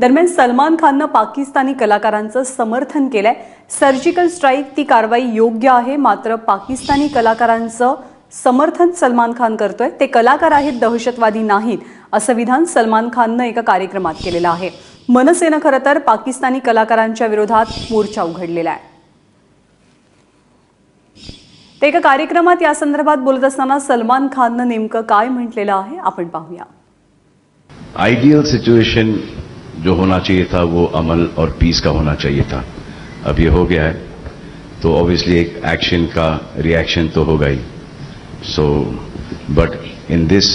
दरम्यान सलमान खाननं पाकिस्तानी कलाकारांचं समर्थन केलंय. सर्जिकल स्ट्राईक ती कारवाई योग्य आहे मात्र पाकिस्तानी कलाकारांचं समर्थन सलमान खान करतोय. ते कलाकार आहेत दहशतवादी नाहीत असं विधान सलमान खाननं एका कार्यक्रमात केलेलं आहे. मनसेनं खरं तर पाकिस्तानी कलाकारांच्या विरोधात मोर्चा उघडलेला आहे. ते एका कार्यक्रमात या संदर्भात बोलत असताना सलमान खाननं नेमकं काय म्हटलेलं आहे आपण पाहूया. आयडियल सिच्युएशन जो होना चाहिए था वो अमल और पीस का होना चाहिए था। अब ये हो गया है तो ऑब्वियसली एक एक्शन का रिएक्शन तो होगा ही। So but in this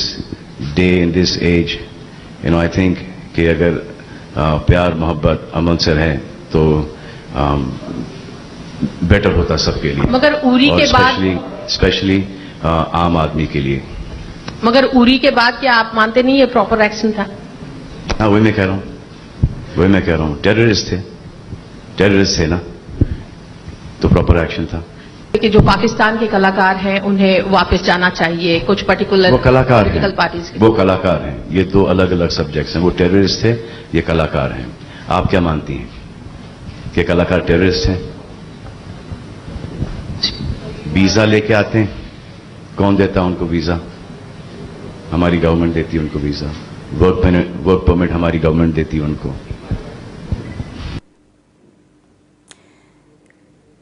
day in this age you know I think कि अगर अ, प्यार मोहब्बत अमल से रहे तो बेटर होता सबके लिए। मगर उरी के बाद स्पेशली स्पेशली आम आदमी के लिए। मगर उरी के बाद क्या आप मानते नहीं ये प्रॉपर एक्शन था? हाँ वही मैं कह रहा हूँ। वही मैं कह रहा हूँ। टेररिस्ट थे। टेररिस्ट थे ना। तो प्रॉपर एक्शन था। कि जो पाकिस्तान के कलाकार हैं उन्हें वापस जाना चाहिए कुछ पर्टिकुलर वो कलाकार हैं। पार्टीज़ वो कलाकार हैं। ये दो अलग अलग सब्जेक्ट्स हैं। वो टेररिस्ट थे ये कलाकार हैं। आप क्या मानती हैं कि कलाकार टेररिस्ट हैं? वीज़ा लेके आते हैं। कौन देता उनको वीज़ा हमारी गवर्नमेंट देती है उनको वीज़ा वर्क वर्क परमिट हमारी गवर्नमेंट देती है उनको।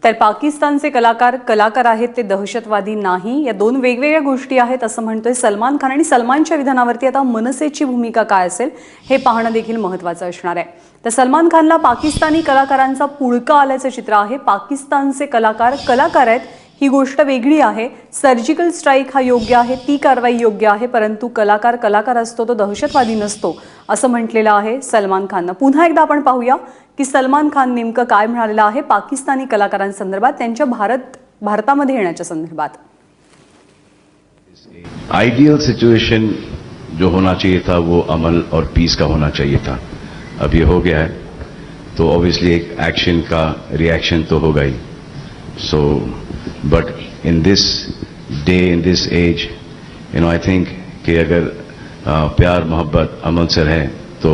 तर पाकिस्तानचे कलाकार कलाकार आहेत ते दहशतवादी नाही. या दोन वेगवेगळ्या गोष्टी आहेत असं म्हणतोय सलमान खान. आणि सलमानच्या विधानावरती आता मनसेची भूमिका काय असेल हे पाहणं देखील महत्वाचं असणार आहे. तर सलमान खानला पाकिस्तानी कलाकारांचा पुळका आल्याचं चित्र आहे. पाकिस्तानचे कलाकार कलाकार आहेत ही गोष्ट वेगळी आहे. सर्जिकल स्ट्राईक हा योग्य आहे ती कारवाई योग्य आहे परंतु कलाकार कलाकार असतो तो दहशतवादी नसतो असं म्हटलेलं आहे सलमान खाननं. पुन्हा एकदा आपण पाहूया की सलमान खान नेमकं काय म्हणालेलं आहे पाकिस्तानी कलाकारांसंदर्भात त्यांच्या भारत भारतामध्ये येण्याच्या संदर्भात. आइडियल सिचुएशन जो होना चाहिए था वो अमल और पीस का होना चाहिए था। अब ये हो गया है तो ऑब्वियसली एक एक्शन का रिएक्शन तो होगा ही। So but in this day in this age you know I think कि अगर प्यार मोहब्बत अमन से रहे तो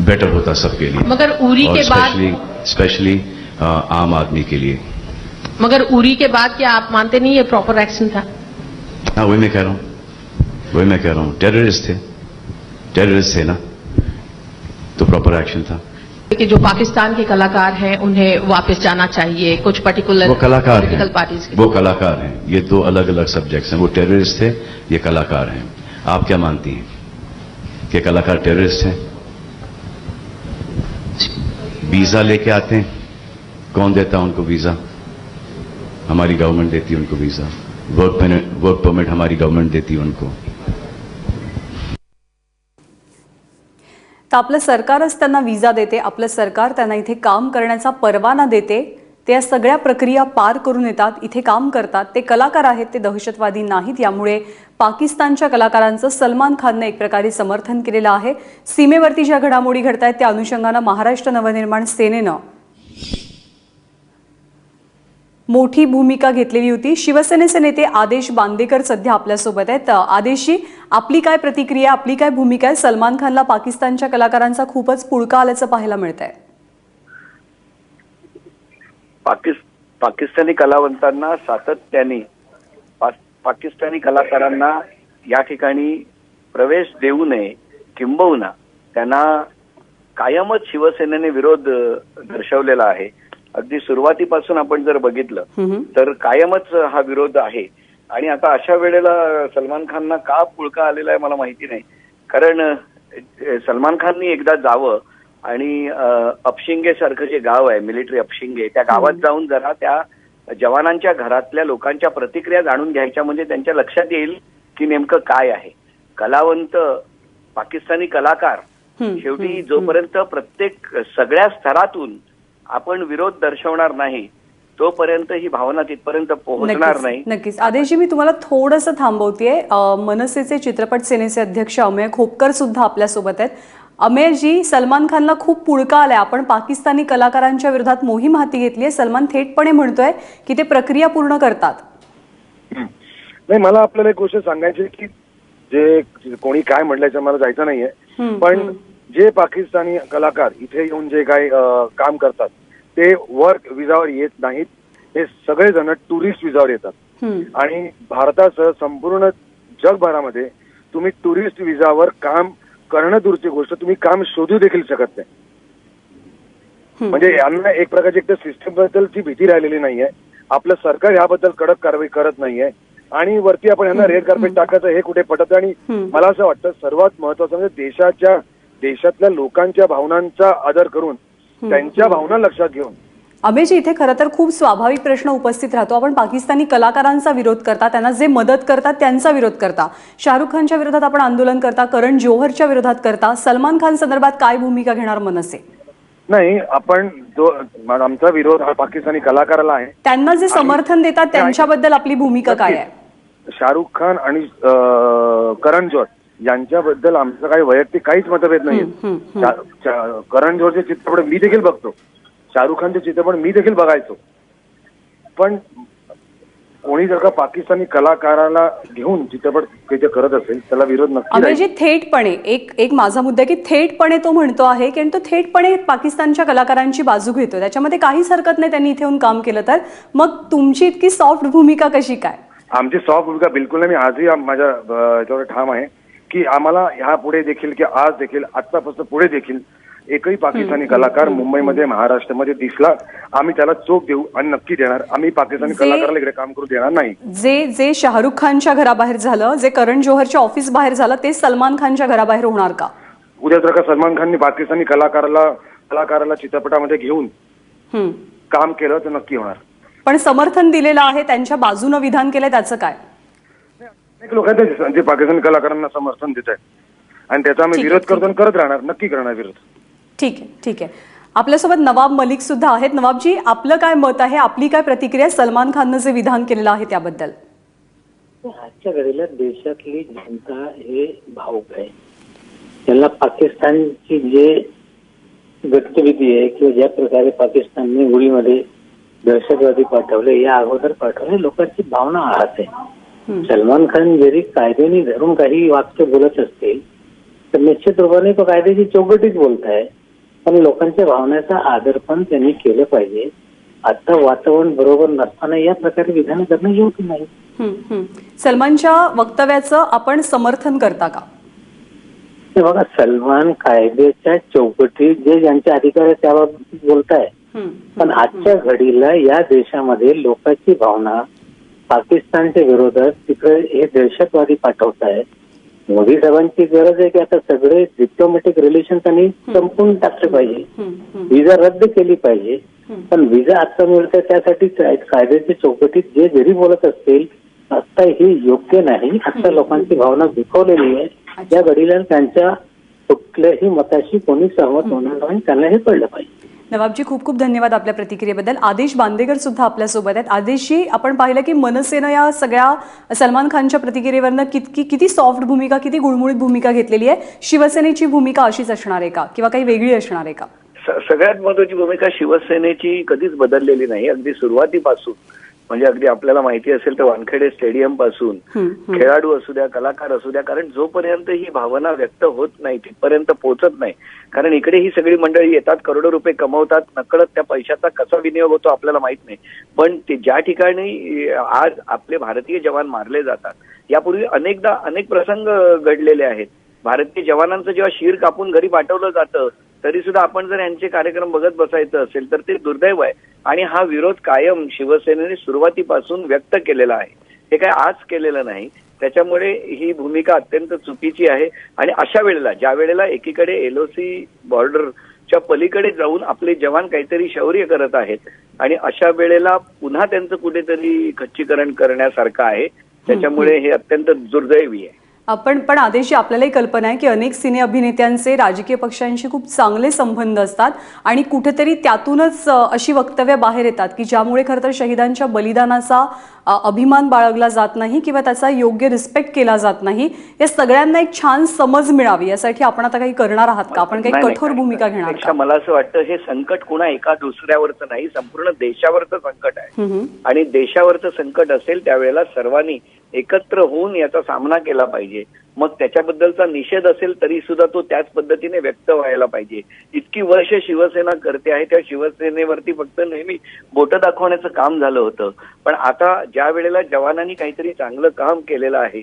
बेटर होता सबके लिए। मगर उरी के बाद स्पेशली स्पेशली आम आदमी के लिए। मगर उरी के बाद क्या आप मानते नहीं ये प्रॉपर एक्शन था? हाँ वही मैं कह रहा हूँ। वही मैं कह रहा हूँ। टेररिस्ट थे। टेररिस्ट थे ना। तो प्रॉपर एक्शन था। कि जो पाकिस्तान के कलाकार हैं उन्हें वापस जाना चाहिए कुछ पर्टिकुलर वो कलाकार हैं। पार्टीज़ वो कलाकार हैं। ये दो अलग अलग सब्जेक्ट्स हैं। वो टेररिस्ट थे ये कलाकार हैं। आप क्या मानती हैं कि कलाकार टेररिस्ट हैं? वीज़ा लेके आते हैं। कौन देता है उनको वीज़ा? हमारी गवर्नमेंट देती है उनको वीज़ा। वर्क वर्क परमिट हमारी गवर्नमेंट देती है उनको। तर आपलं सरकारच त्यांना विजा देते आपलं सरकार त्यांना इथे काम करण्याचा परवाना देते. ते या सगळ्या प्रक्रिया पार करून येतात इथे काम करतात. ते कलाकार आहेत ते दहशतवादी नाहीत. यामुळे पाकिस्तानच्या कलाकारांचं सलमान खाननं एक प्रकारे समर्थन केलेलं आहे. सीमेवरती ज्या घडामोडी घडत आहेत त्या अनुषंगानं महाराष्ट्र नवनिर्माण सेनेनं मोठी भूमिका घेतलेली होती. शिवसेनेचे नेते आदेश बांदेकर सध्या आपल्यासोबत आहेत. आदेशी आपली काय प्रतिक्रिया आपली काय भूमिका आहे? सलमान खानला पाकिस्तानच्या कलाकारांचा खूपच पुळका आल्याचं पाहायला मिळत आहे पाकिस्तानी कलावंतांना सातत्याने पाकिस्तानी कलाकारांना या ठिकाणी प्रवेश देऊ नये किंबहुना त्यांना कायमच शिवसेनेने विरोध दर्शवलेला आहे. अगदी सुरुवातीपासून आपण जर बघितलं. तर कायमच हा विरोध आहे. आणि आता अशा वेळेला सलमान खानना का पुळका आलेला आहे मला माहिती नाही. कारण सलमान खाननी एकदा जावं आणि अपशिंगे सारखं जे गाव आहे मिलिटरी अपशिंगे त्या गावात जाऊन जरा त्या जवानांच्या घरातल्या लोकांच्या प्रतिक्रिया जाणून घ्यायच्या म्हणजे त्यांच्या लक्षात येईल की नेमकं काय आहे. कलावंत पाकिस्तानी कलाकार शेवटी जोपर्यंत प्रत्येक सगळ्या स्तरातून आपण विरोध दर्शवणार नाही तोपर्यंत ही भावना तिथपर्यंत पोहोचणार नक्कीच नाही. नक्कीच. आदेशजी मी तुम्हाला थोडंसं थांबवतेय. मनसेचे चित्रपट सेनेचे अध्यक्ष अमेय खोपकर सुद्धा आपल्यासोबत आहेत. अमेयजी सलमान खानला खूप पुळका आलाय. आपण पाकिस्तानी कलाकारांच्या विरोधात मोहीम हाती घेतली आहे सलमान थेटपणे म्हणतोय की ते प्रक्रिया पूर्ण करतात. नाही मला आपल्याला एक गोष्ट सांगायची आहे की जे कोणी काय म्हटल्याचं मला जायचं नाहीये. पण जे पाकिस्तानी कलाकार इथे येऊन जे काही काम करतात ते वर्क विजावर येत नाहीत. हे सगळेजण टुरिस्ट विजावर येतात. आणि भारतासह संपूर्ण जगभरामध्ये तुम्ही टुरिस्ट विजावर काम करणं दूरची गोष्ट तुम्ही काम शोधू देखील शकत नाही. म्हणजे यांना एक प्रकारची एक तर सिस्टम बद्दलची भीती राहिलेली नाहीये. आपलं सरकार याबद्दल कडक कारवाई करत नाहीये. आणि वरती आपण यांना रेड कार्पेट टाकायचं हे कुठे पटत आणि मला असं वाटतं सर्वात महत्वाचं म्हणजे देशाच्या देशातल्या लोकांच्या भावनांचा आदर करून त्यांच्या भावना लक्षात घेऊन. अमेजी इथे खरं तर खूप स्वाभाविक प्रश्न उपस्थित राहतो. आपण पाकिस्तानी कलाकारांचा विरोध करता त्यांना जे मदत करतात त्यांचा विरोध करता. शाहरुख खानच्या विरोधात आपण आंदोलन करता करण जोहरच्या विरोधात करता. सलमान खान संदर्भात काय भूमिका घेणार मनसे? नाही आपण जो आमचा विरोध हा पाकिस्तानी कलाकाराला आहे. त्यांना जे समर्थन देतात त्यांच्याबद्दल आपली भूमिका काय आहे? शाहरुख खान आणि करण जोहर. यांच्याबद्दल आमचं काही वैयक्तिक काहीच मतभेद नाही करण जोहरचे चित्रपट मी देखील बघतो. शाहरुख खानचे चित्रपट मी देखील बघायचो. पण कोणी जर का पाकिस्तानी कलाकाराला घेऊन चित्रपट करत असेल त्याला विरोध नक्की थेटपणे एक एक माझा मुद्दा की थेटपणे तो म्हणतो आहे की तो थेटपणे पाकिस्तानच्या कलाकारांची बाजू घेतो त्याच्यामध्ये काहीच हरकत नाही त्यांनी इथे येऊन काम केलं तर. मग तुमची इतकी सॉफ्ट भूमिका कशी काय? आमची सॉफ्ट भूमिका बिलकुल नाही. मी आजही माझ्या याच्यावर ठाम आहे. की आम्हाला ह्या पुढे देखील की आज देखील आत्तापासून पुढे देखील एकही पाकिस्तानी कलाकार मुंबईमध्ये महाराष्ट्रामध्ये दिसला आम्ही त्याला चोख देऊ आणि नक्की देणार. आम्ही पाकिस्तानी कलाकाराला इकडे काम करू देणार नाही. जे जे शाहरुख खानच्या घराबाहेर झालं जे करण जोहरच्या ऑफिस बाहेर झालं ते सलमान खानच्या घराबाहेर होणार का? उद्या जर का सलमान खाननी पाकिस्तानी कलाकाराला कलाकाराला चित्रपटामध्ये घेऊन. काम केलं तर नक्की होणार. पण समर्थन दिलेलं आहे त्यांच्या बाजूनं विधान केलंय त्याचं काय? अनेक लोक आहेत जे- जे पाकिस्तानी कलाकारांना समर्थन देत आहेत. आणि त्याचा आम्ही विरोध करतो आणि करत राहणार. नक्की करणार विरोध. ठीक आहे ठीक आहे. आपल्यासोबत नवाब मलिक सुद्धा आहेत. नवाबजी आपलं काय मत आहे? आपली काय प्रतिक्रिया? सलमान खाननं जे विधान केलेलं आहे त्याबद्दल. आजच्या घडीला देशातली जनता हे भावुक आहे. त्यांना पाकिस्तानची जे गतिविधी आहे किंवा ज्या प्रकारे पाकिस्तानने उडीमध्ये दहशतवादी पाठवले या अगोदर पाठवले लोकांची भावना आहत आहे. सलमान खान जरी कायद्याने धरून काही वाक्य बोलत असतील तर निश्चित रूपाने तो कायद्याची चौकटीच बोलत आहे पण लोकांच्या भावनेचा आदर पण त्यांनी केलं पाहिजे. आता वातावरण बरोबर नसताना या प्रकारे विधान करणं योग्य नाही. हम्म, हम्म. सलमानच्या वक्तव्याचं आपण समर्थन करता का? बघा सलमान कायद्याच्या चौकटीत जे ज्यांचे अधिकार आहे त्याबाबत बोलताय. पण आजच्या घडीला या देशामध्ये लोकांची भावना पाकिस्तानच्या विरोधात तिकडे हे दहशतवादी पाठवतायत मोदी साहेबांची गरज आहे की आता सगळे डिप्लोमॅटिक रिलेशन त्यांनी संपून टाकले पाहिजे. विजा रद्द केली पाहिजे. पण विजा आता मिळतं त्यासाठी काय- कायद्याच्या चौकटीत जे जरी बोलत असतील आता हे योग्य नाही. आता लोकांची भावना दुखवलेली आहे. या घडीला त्यांच्या कुठल्याही मताशी कोणी सहमत होणार नाही. त्यांना हे कळलं पाहिजे. नवाबजी खूप खूप धन्यवाद आपल्या प्रतिक्रियेबद्दल. आदेश बांदेकर सुद्धा आपल्यासोबत आहेत. आदेशजी आपण पाहिलं की मनसेनं या सगळ्या सलमान खानच्या प्रतिक्रियेवरनं किती किती सॉफ्ट भूमिका किती गुळमुळीत भूमिका घेतलेली आहे. शिवसेनेची भूमिका अशीच असणार आहे का? किंवा काही वेगळी असणार आहे का? सगळ्यात महत्वाची भूमिका शिवसेनेची कधीच बदललेली नाही. अगदी सुरुवातीपासून म्हणजे अगदी आपल्याला माहिती असेल तर वानखेडे स्टेडियमपासून खेळाडू असू द्या कलाकार असू द्या कारण जोपर्यंत ही भावना व्यक्त होत नाही तिथपर्यंत पोहोचत नाही. कारण इकडे ही सगळी मंडळी येतात करोडो रुपये कमवतात नकळत त्या पैशाचा कसा विनियोग होतो आपल्याला माहीत नाही. पण ते ज्या ठिकाणी आज आपले भारतीय जवान मारले जातात यापूर्वी अनेकदा अनेक प्रसंग घडलेले आहेत. भारतीय जवानांचं जेव्हा शिर कापून घरी पाठवलं जातं तरी सुद्धा आपण जर यांचे कार्यक्रम बघत बसायचं असेल तर ते दुर्दैव आहे. आणि हा विरोध कायम शिवसेनेने सुरुवातीपासून व्यक्त केलेला आहे. हे काय आज केलेलं नाही. त्याच्यामुळे ही भूमिका अत्यंत चुकीची आहे. आणि अशा वेळेला ज्या वेळेला एकीकडे एलओसी बॉर्डरच्या पलीकडे जाऊन आपले जवान काहीतरी शौर्य करत आहेत आणि अशा वेळेला पुन्हा त्यांचं कुठेतरी खच्चीकरण करण्यासारखं आहे त्याच्यामुळे हे अत्यंत दुर्दैवी आहे. आपण पण आदेशजी आपल्यालाही कल्पना आहे की अनेक सिने अभिनेत्यांचे राजकीय पक्षांशी खूप चांगले संबंध असतात आणि कुठेतरी त्यातूनच अशी वक्तव्य बाहेर येतात की ज्यामुळे खरं तर शहिदांच्या बलिदानाचा अभिमान बाळगला जात नाही किंवा त्याचा योग्य रिस्पेक्ट केला जात नाही या सगळ्यांना एक छान समज मिळावी यासाठी आपण आता काही करणार आहात का आपण काही कठोर. भूमिका घेणार मला असं वाटतं हे संकट कुणा एका दुसऱ्यावरचं नाही संपूर्ण देशावरचं संकट आहे. आणि देशावरचं संकट असेल त्यावेळेला सर्वांनी एकत्र होऊन याचा सामना केला पाहिजे. मग त्याच्याबद्दलचा निषेध असेल तरी सुद्धा तो त्याच पद्धतीने व्यक्त व्हायला पाहिजे. इतकी वर्ष शिवसेना करते आहे त्या शिवसेनेवरती फक्त नेहमी बोटं दाखवण्याचं काम झालं होतं. पण आता ज्या वेळेला जवानांनी काहीतरी चांगलं काम केलेलं आहे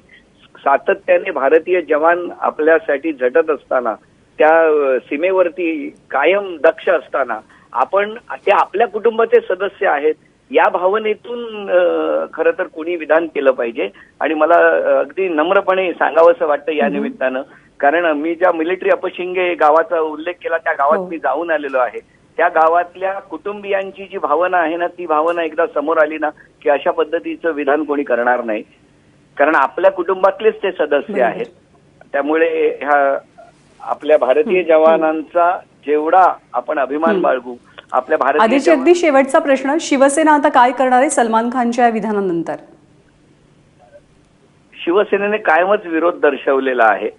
सातत्याने भारतीय जवान आपल्यासाठी झटत असताना त्या सीमेवरती कायम दक्ष असताना आपण ते आपल्या कुटुंबाचे सदस्य आहेत या भावनेतून खरं तर कुणी विधान केलं पाहिजे. आणि मला अगदी नम्रपणे सांगावंसं वाटतं या निमित्तानं. कारण मी ज्या मिलिटरी अपशिंगे गावाचा उल्लेख केला त्या गावात हो. मी जाऊन आलेलो आहे. त्या गावातल्या कुटुंबियांची जी भावना आहे ना ती भावना एकदा समोर आली ना की अशा पद्धतीचं विधान कोणी करणार नाही. कारण आपल्या कुटुंबातलेच ते सदस्य. आहेत. त्यामुळे ह्या आपल्या भारतीय जवानांचा जेवढा आपण अभिमान. बाळगू आपल्या भारतीय आधीची अगदी शेवटचा प्रश्न शिवसेना आता काय करणार आहे सलमान खानच्या या विधानानंतर? शिवसेनेने कायमच विरोध दर्शवलेला आहे.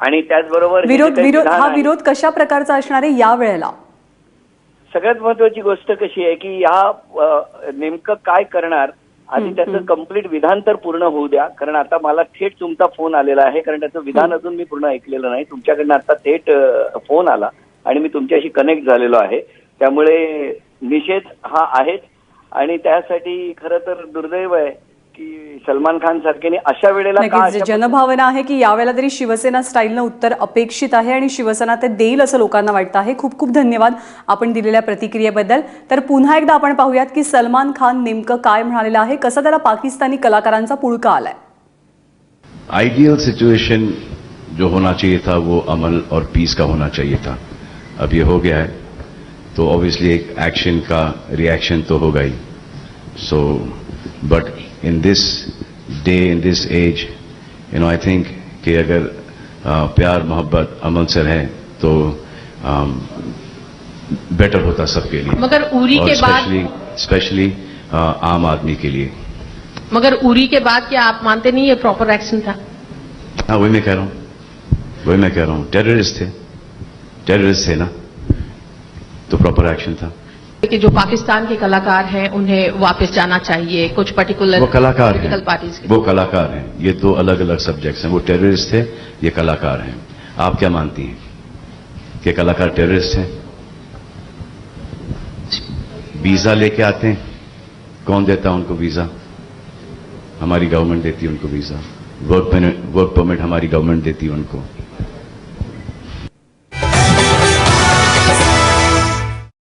आणि त्याचबरोबर विरोध विरोध हा विरोध कशा प्रकारचा असणार आहे या वेळेला सगळ्यात महत्वाची गोष्ट कशी आहे की या नेमकं काय करणार? आधी त्याचं. कंप्लीट विधान तर पूर्ण होऊ द्या. कारण आता मला थेट तुमचा फोन आलेला आहे. कारण त्याचं विधान अजून मी पूर्ण ऐकलेलं नाही. तुमच्याकडनं आता थेट फोन आला. आणि मी तुमच्याशी कनेक्ट झालेलो आहे. त्यामुळे निषेध हा आहेच. आणि त्यासाठी खरं तर दुर्दैव आहे की सलमान खान सारखेने अशा वेळेला जनभावना आहे की यावेळेला तरी शिवसेना स्टाईलनं उत्तर अपेक्षित आहे आणि शिवसेना ते देईल असं लोकांना वाटतं आहे. खूप खूप धन्यवाद आपण दिलेल्या प्रतिक्रियेबद्दल. तर पुन्हा एकदा आपण पाहूयात की सलमान खान नेमकं काय म्हणालेलं आहे कसा त्याला पाकिस्तानी कलाकारांचा पुळका आलाय? आइडियल सिचुएशन जो होना चाहिए था वो अमल और पीस का होना चाहिए था। अब ये हो गया है तो ऑब्वियसली एक एक्शन का रिएक्शन तो होगा ही। So but in this day in this age you know I think कि अगर अ, प्यार मोहब्बत अमल से रहे तो बेटर होता सबके लिए। मगर उरी के बाद स्पेशली स्पेशली आम आदमी के लिए। मगर उरी के बाद क्या आप मानते नहीं ये प्रॉपर एक्शन था? हाँ वही मैं कह रहा हूँ। वही मैं कह रहा हूँ। टेररिस्ट थे। टेररिस्ट थे ना। तो प्रॉपर एक्शन था। कि जो पाकिस्तान के कलाकार हैं उन्हें वापस जाना चाहिए कुछ पर्टिकुलर वो कलाकार हैं। पार्टीज़ वो कलाकार हैं। ये दो अलग अलग सब्जेक्ट्स हैं। वो टेररिस्ट थे ये कलाकार हैं। आप क्या मानती हैं कि कलाकार टेररिस्ट हैं? वीज़ा लेके आते हैं। कौन देता है उनको वीज़ा? हमारी गवर्नमेंट देती है उनको वीज़ा। वर्क वर्क परमिट हमारी गवर्नमेंट देती है उनको।